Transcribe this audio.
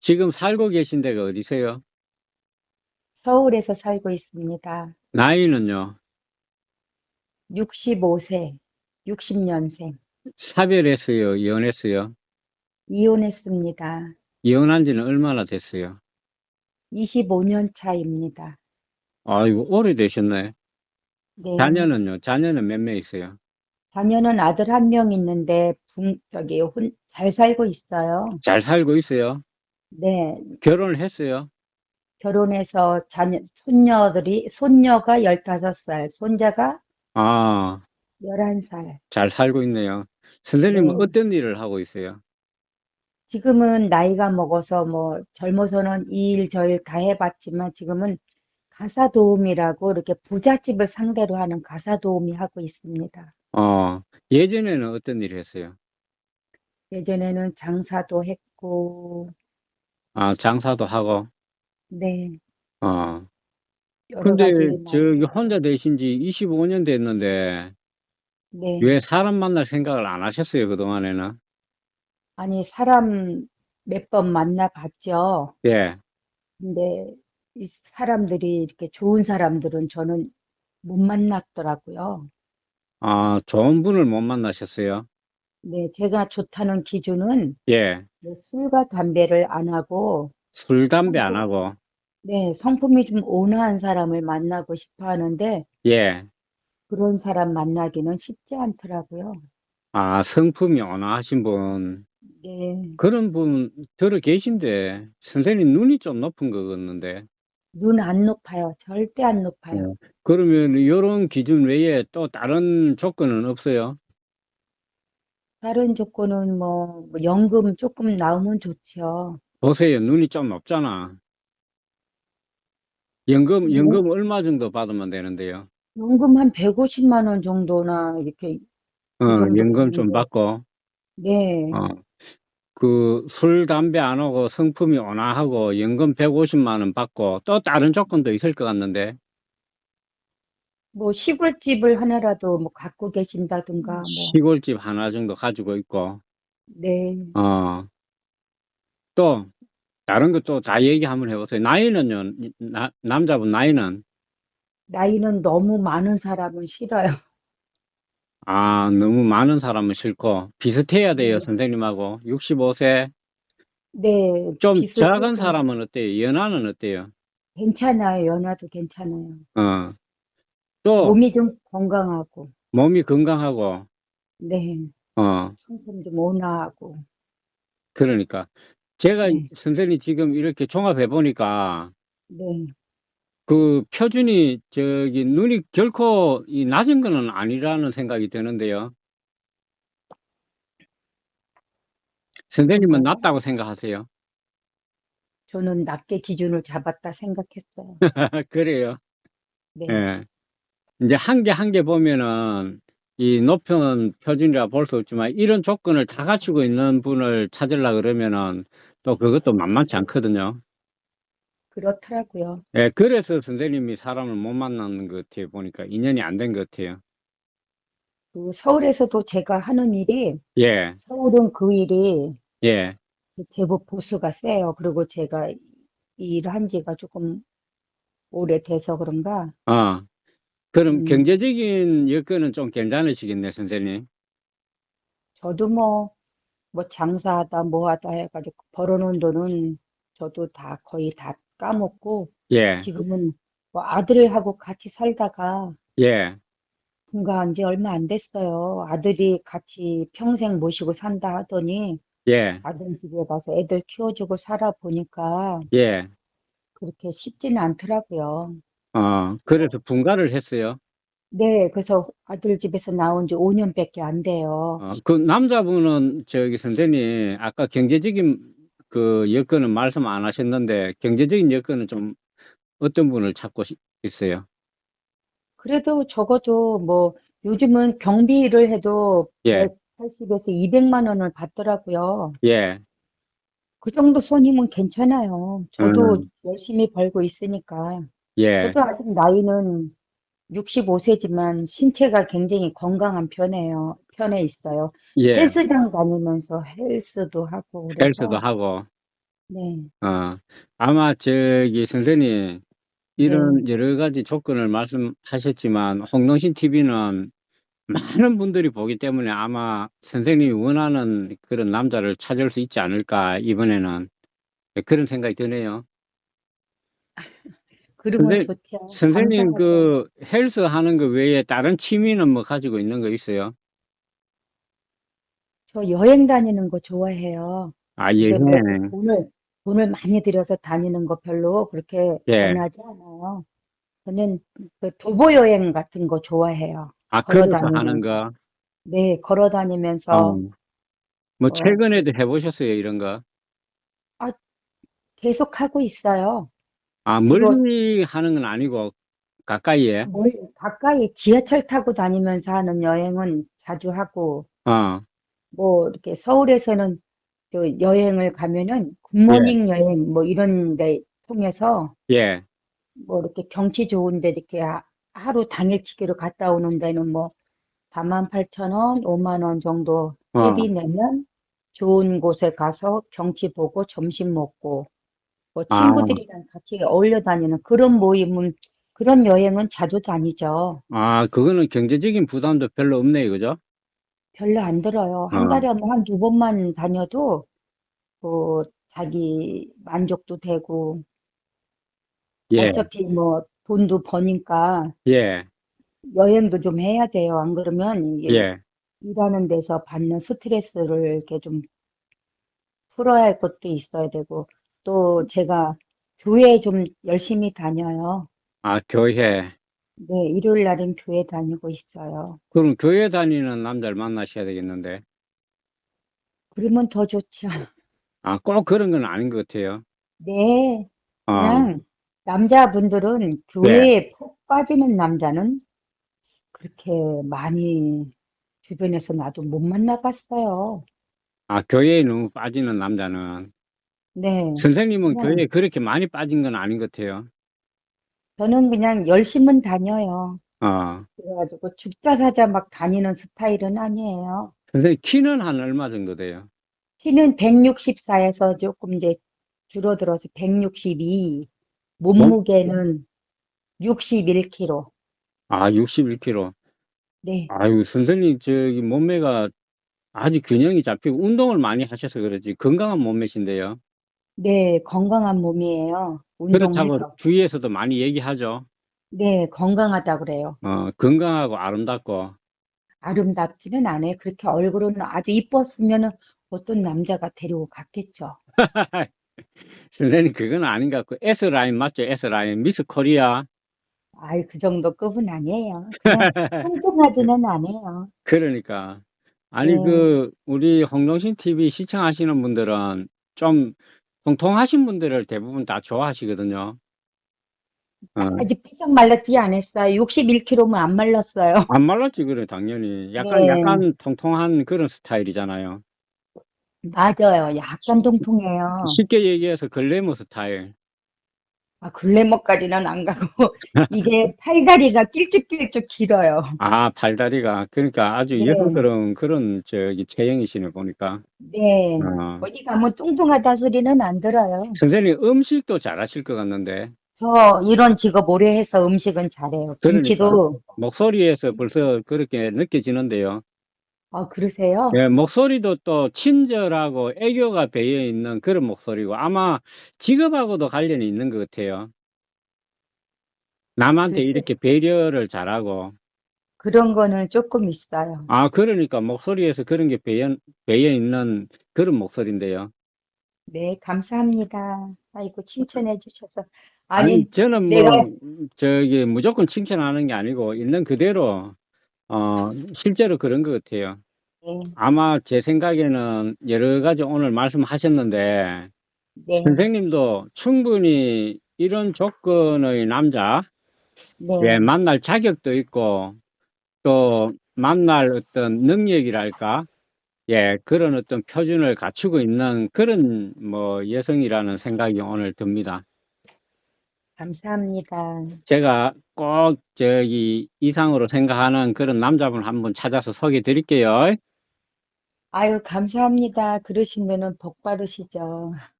지금 살고 계신 데가 어디세요? 서울에서 살고 있습니다. 나이는요? 65세, 60년생. 사별했어요? 이혼했어요? 이혼했습니다. 이혼한 지는 얼마나 됐어요? 25년 차입니다. 아이고, 오래되셨네. 네. 자녀는요? 자녀는 몇 명 있어요? 자녀는 아들 한 명 있는데, 분, 저기, 혼, 잘 살고 있어요. 잘 살고 있어요? 네. 결혼을 했어요? 결혼해서 자녀, 손녀들이, 손녀가 15살, 손자가 아, 11살. 잘 살고 있네요. 선생님은 네. 어떤 일을 하고 있어요? 지금은 나이가 먹어서 뭐 젊어서는 이 일 저 일 다 해봤지만 지금은 가사 도우미라고 이렇게 부잣집을 상대로 하는 가사 도우미 하고 있습니다. 어, 예전에는 어떤 일을 했어요? 예전에는 장사도 했고, 아, 장사도 하고, 네, 어. 여러 근데 가지 많이, 저기 혼자 되신 지 25년 됐는데 네. 왜 사람 만날 생각을 안 하셨어요, 그동안에는? 아니, 사람 몇 번 만나봤죠. 예. 근데 이 사람들이 이렇게 좋은 사람들은 저는 못 만났더라고요. 아, 좋은 분을 못 만나셨어요? 네, 제가 좋다는 기준은 예. 뭐 술과 담배를 안 하고, 술, 담배 안 성품, 하고, 네, 성품이 좀 온화한 사람을 만나고 싶어 하는데 예. 그런 사람 만나기는 쉽지 않더라고요. 아, 성품이 온화하신 분, 네, 그런 분 들어 계신데, 선생님 눈이 좀 높은 것 같는데, 눈 안 높아요. 절대 안 높아요. 예. 그러면 이런 기준 외에 또 다른 조건은 없어요? 다른 조건은 뭐, 뭐 연금 조금 나오면 좋죠. 보세요, 눈이 좀 높잖아. 연금, 연, 연금 얼마 정도 받으면 되는데요? 연금 한 150만 원 정도나 이렇게 어, 그 정도 연금 좀 받는데, 받고, 네, 어, 그 술, 담배 안 하고 성품이 온화하고 연금 150만 원 받고 또 다른 조건도 있을 것 같는데, 뭐 시골집을 하나라도 뭐 갖고 계신다든가 뭐, 시골집 하나 정도 가지고 있고, 네, 어, 또 다른 것도 다 얘기 한번 해보세요. 나이는요, 나, 남자분 나이는, 나이는 너무 많은 사람은 싫어요. 아, 너무 많은 사람은 싫고, 비슷해야 돼요, 네, 선생님하고. 65세. 네, 좀 작은 비슷해서 사람은 어때요? 연하는 어때요? 괜찮아요. 연하도 괜찮아요. 어, 또 몸이 좀 건강하고, 몸이 건강하고, 네, 어, 성품 좀 온화하고, 그러니까. 제가 네, 선생님 지금 이렇게 종합해 보니까 네. 그 표준이 저기 눈이 결코 이 낮은 거는 아니라는 생각이 드는데요. 선생님은 그런가요? 낮다고 생각하세요? 저는 낮게 기준을 잡았다 생각했어요. 그래요. 네, 예. 이제 한 개 한 개 보면은 이 높은 표준이라 볼 수 없지만 이런 조건을 다 갖추고 있는 분을 찾으려 그러면은 또 그것도 만만치 않거든요. 그렇더라고요. 예, 그래서 선생님이 사람을 못 만나는 것 같아요. 보니까 인연이 안 된 것 같아요. 그 서울에서도 제가 하는 일이, 예, 서울은 그 일이 예, 제법 보수가 세요. 그리고 제가 이 일을 한 지가 조금 오래돼서 그런가, 어. 그럼 음, 경제적인 여건은 좀 괜찮으시겠네, 선생님. 저도 뭐, 뭐 장사하다 뭐 하다 해가지고 벌어놓은 돈은 저도 다 거의 다 까먹고 예, 지금은 뭐 아들하고 같이 살다가 예, 분가한 지 얼마 안 됐어요. 아들이 같이 평생 모시고 산다 하더니 예, 아들 집에 가서 애들 키워주고 살아보니까 예. 그렇게 쉽지는 않더라고요. 어, 그래서 분가를 했어요. 네, 그래서 아들 집에서 나온 지 5년밖에 안 돼요. 어, 그 남자분은 저기 선생님 아까 경제적인 그 여건은 말씀 안 하셨는데 경제적인 여건은 좀 어떤 분을 찾고 시- 있어요? 그래도 적어도 뭐 요즘은 경비를 해도 예, 180에서 200만 원을 받더라고요. 예, 그 정도 선이면 괜찮아요. 저도 음, 열심히 벌고 있으니까. 예, 저도 아직 나이는 65세지만 신체가 굉장히 건강한 편이에요. 편에 있어요. 예. 헬스장 다니면서 헬스도 하고 헬스도 그래서 하고, 네, 어, 아마 저기 선생님, 이런 네. 여러 가지 조건을 말씀하셨지만, 홍동신 TV는 많은 분들이 보기 때문에 아마 선생님이 원하는 그런 남자를 찾을 수 있지 않을까, 이번에는. 그런 생각이 드네요. 그러면 선생- 좋죠. 선생님, 감사하죠. 그 헬스 하는 거 외에 다른 취미는 뭐 가지고 있는 거 있어요? 저 여행 다니는 거 좋아해요. 아, 근데 뭐. 돈을, 돈을 많이 들여서 다니는 거 별로 그렇게 예. 권하지 않아요. 저는 그 도보 여행 같은 거 좋아해요. 아, 걸어 걸어서 하는 다니면서. 거. 네, 걸어 다니면서 어. 뭐, 어. 최근에도 해보셨어요, 이런 거? 계속 하고 있어요. 아, 멀리 하는 건 아니고, 가까이에? 멀, 가까이 지하철 타고 다니면서 하는 여행은 자주 하고, 어, 뭐, 이렇게 서울에서는 그 여행을 가면은 굿모닝 여행 뭐 이런 데 통해서 예, 뭐 이렇게 경치 좋은 데 이렇게 하- 하루 당일치기로 갔다 오는 데는 뭐 48,000원, 5만 원 정도 어. 회비 내면 좋은 곳에 가서 경치 보고 점심 먹고 뭐 아. 친구들이랑 같이 어울려 다니는 그런 모임은 그런 여행은 자주 다니죠. 아, 그거는 경제적인 부담도 별로 없네요, 그죠? 별로 안 들어요. 한 어. 달에 뭐 한 두 번만 다녀도 뭐 자기 만족도 되고 예, 어차피 뭐 돈도 버니까 예, 여행도 좀 해야 돼요. 안 그러면 이게 예. 일하는 데서 받는 스트레스를 이렇게 좀 풀어야 할 것도 있어야 되고 또 제가 교회 좀 열심히 다녀요. 아, 교회. 네, 일요일 날은 교회 다니고 있어요. 그럼 교회 다니는 남자를 만나셔야 되겠는데. 그러면 더 좋죠. 아, 꼭 그런 건 아닌 것 같아요. 네, 어, 그냥 남자분들은 교회에 푹 빠지는 남자는 그렇게 많이 주변에서 나도 못 만나봤어요. 아, 교회에 너무 빠지는 남자는. 네, 선생님은 그냥- 교회에 그렇게 많이 빠진 건 아닌 것 같아요. 저는 그냥 열심은 다녀요. 어, 그래가지고 죽자 사자 막 다니는 스타일은 아니에요. 선생님 키는 한 얼마 정도 돼요? 키는 164에서 조금 이제 줄어들어서 162, 몸무게는 61kg. 아, 61kg. 네, 아유, 선생님, 저기 몸매가 아주 균형이 잡히고 운동을 많이 하셔서 그러지 건강한 몸매신데요. 네, 건강한 몸이에요. 그렇다고 운동해서. 주위에서도 많이 얘기하죠. 네, 건강하다 그래요. 어, 건강하고 아름답고. 아름답지는 않아요. 그렇게 얼굴은 아주 이뻤으면 어떤 남자가 데리고 갔겠죠. 선생님, 그건 아닌 것 같고, S라인 맞죠? S라인. 미스 코리아. 아이, 그 정도 급은 아니에요. 그냥 평정하지는 않아요. 그러니까. 아니, 네. 그, 우리 홍동신 TV 시청하시는 분들은 좀 통통하신 분들을 대부분 다 좋아하시거든요. 어, 아직 삐쩍 말랐지 않았어요. 61kg면 안 말랐어요. 안 말랐지, 그래, 당연히. 약간, 네. 약간 통통한 그런 스타일이잖아요. 맞아요. 약간 통통해요. 쉽게 얘기해서 글래머 스타일. 아, 글래머까지는 안 가고 이게 팔다리가 길쭉길쭉 길어요. 아, 팔다리가. 그러니까 아주 네. 여성스러운 그런, 저기, 체형이시네, 보니까. 네. 어. 어디 가면 뚱뚱하다 소리는 안 들어요. 선생님, 음식도 잘하실 것 같는데. 저 이런 직업 오래 해서 음식은 잘해요. 김치도, 목소리에서 벌써 그렇게 느껴지는데요. 아, 그러세요? 예, 목소리도 또 친절하고 애교가 배어 있는 그런 목소리고 아마 직업하고도 관련이 있는 것 같아요. 남한테 글쎄. 이렇게 배려를 잘하고. 그런 거는 조금 있어요. 아, 그러니까 목소리에서 그런 게 배어, 배어 있는 그런 목소리인데요. 네, 감사합니다. 아이고, 칭찬해 주셔서. 아니, 아니, 저는 뭐, 내가- 저기, 무조건 칭찬하는 게 아니고, 있는 그대로, 어, 실제로 그런 것 같아요. 네, 아마 제 생각에는 여러 가지 오늘 말씀하셨는데, 네, 선생님도 충분히 이런 조건의 남자, 네, 예, 만날 자격도 있고, 또 만날 어떤 능력이랄까, 예, 그런 어떤 표준을 갖추고 있는 그런 뭐 여성이라는 생각이 오늘 듭니다. 감사합니다. 제가 꼭 저기 이상으로 생각하는 그런 남자분 한번 찾아서 소개해 드릴게요. 아유, 감사합니다. 그러시면은 복 받으시죠.